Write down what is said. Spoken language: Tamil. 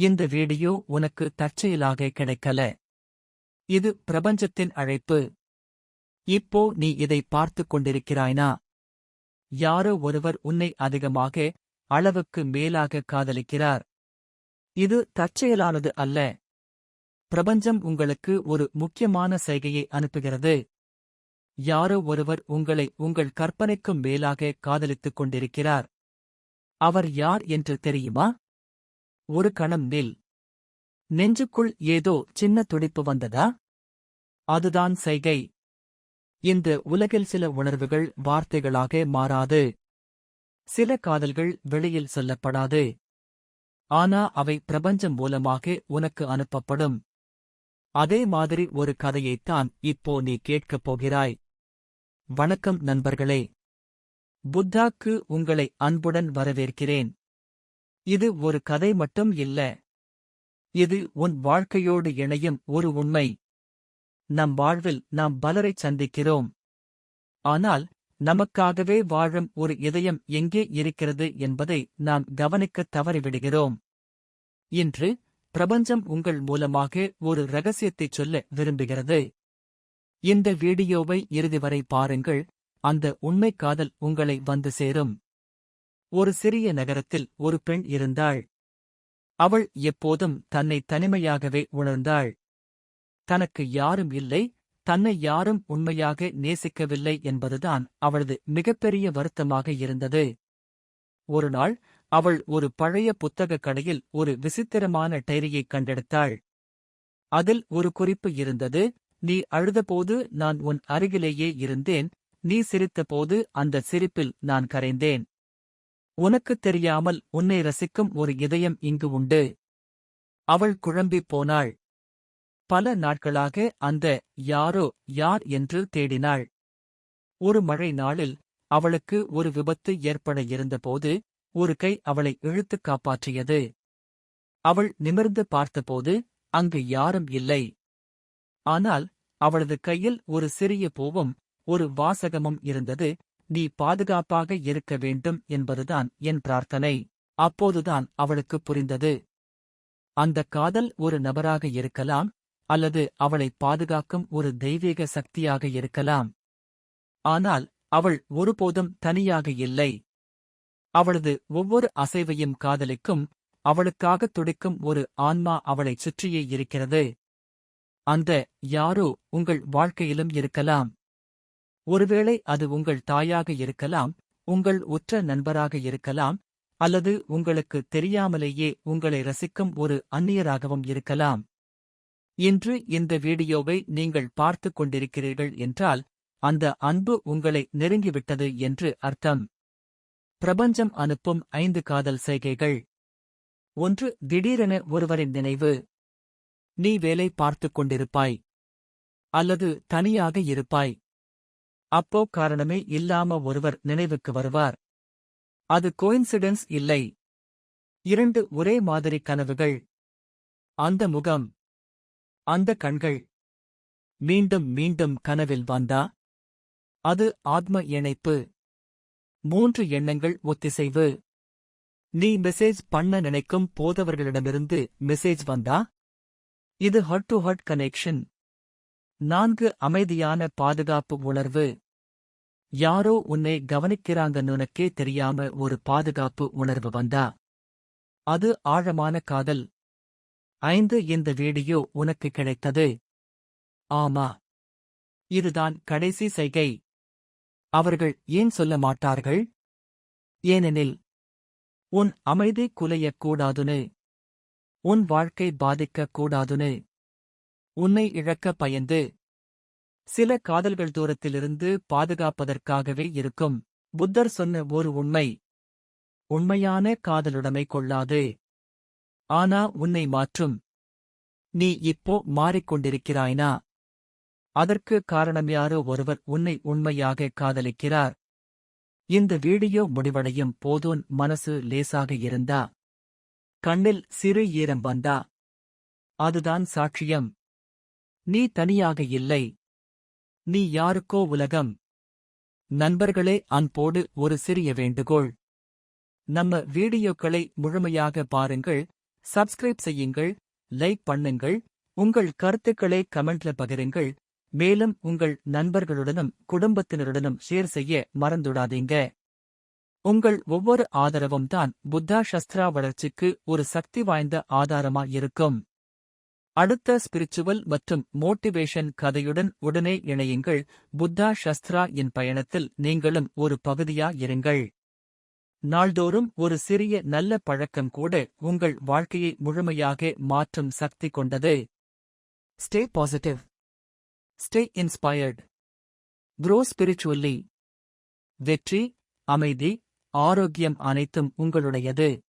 இந்த வீடியோ உனக்கு தற்செயலாக கிடைக்கல. இது பிரபஞ்சத்தின் அழைப்பு. இப்போ நீ இதை பார்த்துக் கொண்டிருக்கிறாய்னா? யாரோ ஒருவர் உன்னை அதிகமாக அளவுக்கு மேலாக காதலிக்கிறார். இது தற்செயலானது அல்ல. பிரபஞ்சம் உங்களுக்கு ஒரு முக்கியமான செய்கையை அனுப்புகிறது. யாரோ ஒருவர் உங்களை உங்கள் கற்பனைக்கும் மேலாக காதலித்துக் கொண்டிருக்கிறார். அவர் யார் என்று தெரியுமா? ஒரு கணம் நில். நெஞ்சுக்குள் ஏதோ சின்ன துடிப்பு வந்ததா? அதுதான் செய்கை இந்த உலகில் சில உணர்வுகள் வார்த்தைகளாக மாறாது. சில காதல்கள் வெளியில் சொல்லப்படாது. ஆனா அவை பிரபஞ்சம் மூலமாக உனக்கு அனுப்பப்படும். அதே மாதிரி ஒரு கதையைத்தான் இப்போ நீ கேட்கப் போகிறாய். வணக்கம் நண்பர்களே. புத்தாக்கு உங்களை அன்புடன் வரவேற்கிறேன். இது ஒரு கதை மட்டும் இல்ல. இது உன் வாழ்க்கையோடு இணையும் ஒரு உண்மை. நம் வாழ்வில் நாம் பலரைச் சந்திக்கிறோம். ஆனால் நமக்காகவே வாழும் ஒரு இதயம் எங்கே இருக்கிறது என்பதை நாம் கவனிக்கத் தவறிவிடுகிறோம். இன்று பிரபஞ்சம் உங்கள் மூலமாக ஒரு ரகசியத்தைச் சொல்ல விரும்புகிறது. இந்த வீடியோவை இறுதி வரை பாருங்கள். அந்த உண்மை காதல் உங்களை வந்து சேரும். ஒரு சிறிய நகரத்தில் ஒரு பெண் இருந்தாள். அவள் எப்போதும் தன்னை தனிமையாகவே உணர்ந்தாள். தனக்கு யாரும் இல்லை தன்னை யாரும் உண்மையாக நேசிக்கவில்லை என்பதுதான் அவளது மிகப்பெரிய வருத்தமாக இருந்தது. ஒருநாள் அவள் ஒரு பழைய புத்தகக் கடையில் ஒரு விசித்திரமான டைரியைக் கண்டெடுத்தாள். அதில் ஒரு குறிப்பு இருந்தது நீ அழுதபோது நான் உன் அருகிலேயே இருந்தேன் நீ சிரித்தபோது அந்த சிரிப்பில் நான் கரைந்தேன். உனக்குத் தெரியாமல் உன்னை ரசிக்கும் ஒரு இதயம் இங்கு உண்டு. அவள் குழம்பிப் போனாள். பல நாட்களாக அந்த யாரோ யார் என்று தேடினாள். ஒரு மழை நாளில் அவளுக்கு ஒரு விபத்து ஏற்பட இருந்தபோது ஒரு கை அவளை இழுத்துக் காப்பாற்றியது. அவள் நிமிர்ந்து பார்த்தபோது அங்கு யாரும் இல்லை. ஆனால் அவளது கையில் ஒரு சிறிய பூவும் ஒரு வாசகமும் இருந்தது. நீ பாதுகாப்பாக இருக்க வேண்டும் என்பதுதான் என் பிரார்த்தனை. அப்போதுதான் அவளுக்கு புரிந்தது. அந்த காதல் ஒரு நபராக இருக்கலாம் அல்லது அவளை பாதுகாக்கும் ஒரு தெய்வீக சக்தியாக இருக்கலாம். ஆனால் அவள் ஒருபோதும் தனியாக இல்லை. அவளது ஒவ்வொரு அசைவையும் காதலிக்கும் அவளுக்காக துடிக்கும் ஒரு ஆன்மா அவளைச் சுற்றியே இருக்கிறது. அந்த யாரோ உங்கள் வாழ்க்கையிலும் இருக்கலாம். ஒருவேளை அது உங்கள் தாயாக இருக்கலாம் உங்கள் உற்ற நண்பராக இருக்கலாம் அல்லது உங்களுக்கு தெரியாமலேயே உங்களை ரசிக்கும் ஒரு அந்நியராகவும் இருக்கலாம். இன்று இந்த வீடியோவை நீங்கள் பார்த்துக் கொண்டிருக்கிறீர்கள் என்றால் அந்த அன்பு உங்களை நெருங்கிவிட்டது என்று அர்த்தம். பிரபஞ்சம் அனுப்பும் ஐந்து காதல் செய்கைகள். ஒன்று திடீரென ஒருவரின் நினைவு. நீ வேலை பார்த்துக் கொண்டிருப்பாய். அல்லது தனியாக இருப்பாய். அப்போ காரணமே இல்லாம ஒருவர் நினைவுக்கு வருவார். அது கோயின்சிடென்ஸ் இல்லை. இரண்டு ஒரே மாதிரி கனவுகள். அந்த முகம். அந்த கண்கள். மீண்டும் மீண்டும் கனவில் வந்தா? அது ஆத்ம இணைப்பு. மூன்று எண்ணங்கள் ஒத்திசைவு. நீ மெசேஜ் பண்ண நினைக்கும் போதவர்களிடமிருந்து மெசேஜ் வந்தா? இது ஹட் டு ஹட் கனெக்ஷன் நான்கு அமைதியான பாதுகாப்பு உணர்வு. யாரோ உன்னை கவனிக்கிறாங்கன்னு உனக்கே தெரியாம ஒரு பாதுகாப்பு உணர்வு வந்தா. அது ஆழமான காதல். ஐந்து இந்த வீடியோ உனக்கு கிடைத்தது. ஆமா. இதுதான் கடைசி செய்கை அவர்கள் ஏன் சொல்ல மாட்டார்கள்? ஏனெனில் உன் அமைதி குலையக் கூடாதுனு உன் வாழ்க்கை பாதிக்கக் கூடாதுனு உன்னை இழக்க பயந்து. சில காதல்கள் தூரத்திலிருந்து பாதுகாப்பதற்காகவே இருக்கும். புத்தர் சொன்ன ஒரு உண்மை. உண்மையான காதலுடைமை கொள்ளாது. ஆனா உன்னை மாற்றும். நீ இப்போ மாறிக்கொண்டிருக்கிறாய்னா? அதற்கு காரணம் யாரோ ஒருவர் உன்னை உண்மையாக காதலிக்கிறார். இந்த வீடியோ முடிவடையும் போதும் மனசு லேசாக இருந்தா? கண்ணில் சிறு ஈரம் வந்தா? அதுதான் சாட்சியம். நீ தனியாக இல்லை. நீ யாருக்கோ உலகம். நண்பர்களே அன்போடு ஒரு சிறிய வேண்டுகோள். நம்ம வீடியோக்களை முழுமையாக பாருங்கள் சப்ஸ்கிரைப் செய்யுங்கள் லைக் பண்ணுங்கள் உங்கள் கருத்துக்களை கமெண்ட்ல பகிருங்கள் மேலும் உங்கள் நண்பர்களுடனும் குடும்பத்தினருடனும் ஷேர் செய்ய மறந்துடாதீங்க. உங்கள் ஒவ்வொரு ஆதரவும் தான் புத்தா சஸ்திரா வளர்ச்சிக்கு ஒரு சக்தி வாய்ந்த ஆதாரமா இருக்கும். அடுத்த ஸ்பிரிச்சுவல் மற்றும் மோட்டிவேஷன் கதையுடன் உடனே இணையுங்கள். புத்தா சஸ்திரா என் பயணத்தில் நீங்களும் ஒரு பகுதியா இருங்கள். நாள்தோறும் ஒரு சிறிய நல்ல பழக்கம் கூட உங்கள் வாழ்க்கையை முழுமையாக மாற்றும் சக்தி கொண்டது. Stay positive stay inspired grow spiritually வெற்றி அமைதி ஆரோக்கியம் அனைத்தும் உங்களுடையது.